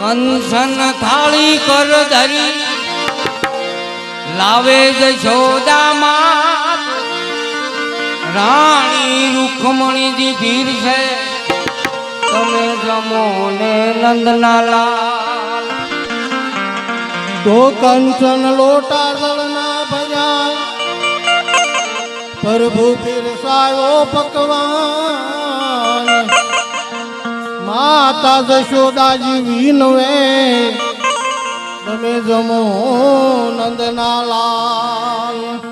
કંસન થાળી કર ધરી, લાવે જ સોદામાં રાણી રૂખમણીજી ધીર છે, તમે જમો ને નંદનાલા તો કંસન લોટા પ્રભુ પીરસાયો પકવાન માતા જશોદાજી વિનવે તમે જમો નંદના લાલ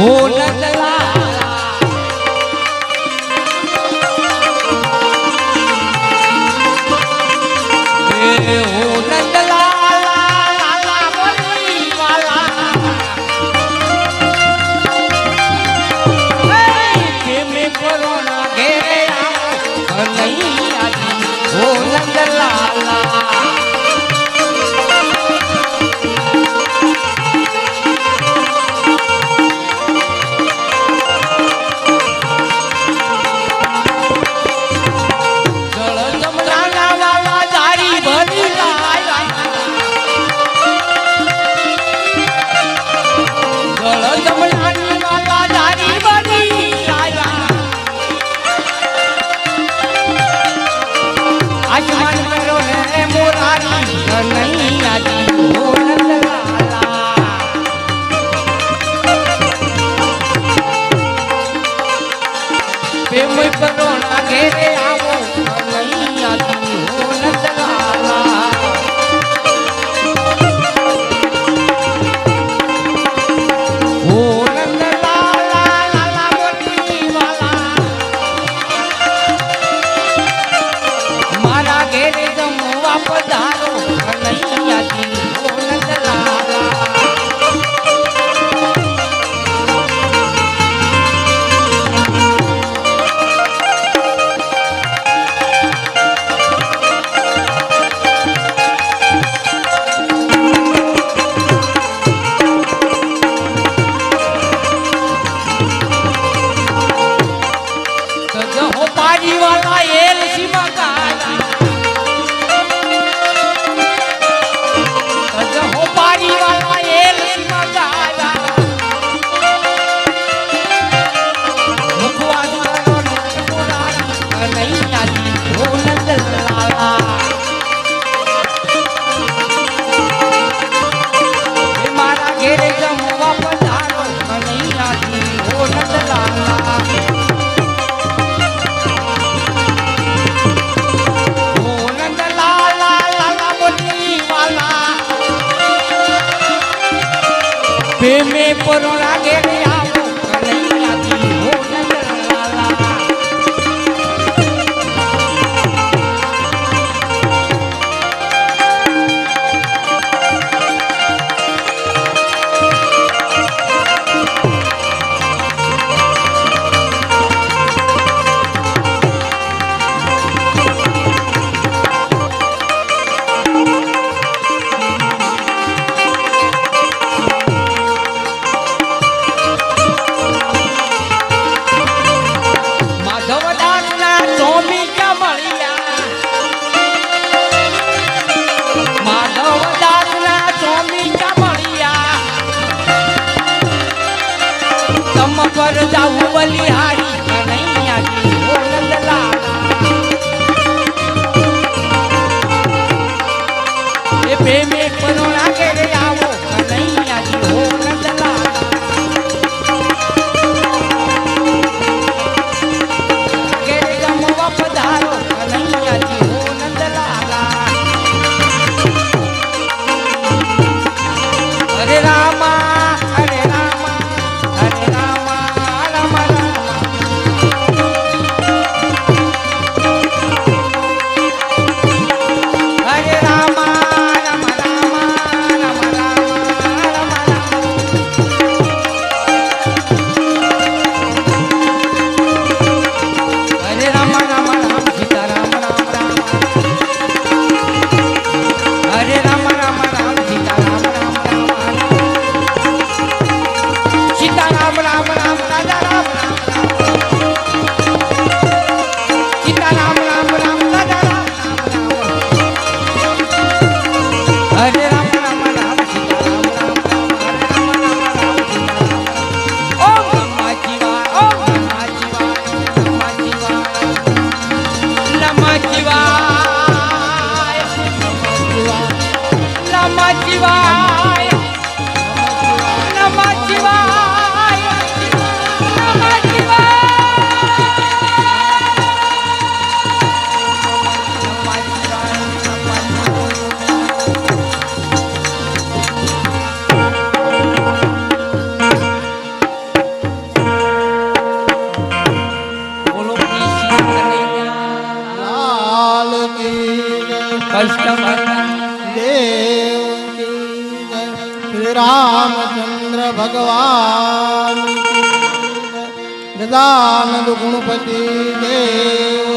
Oh, oh. પ્રેમે પરોણા ઘેરે Hasta ભગવાન. ગદાનંદ ગુણપતિ દેવ.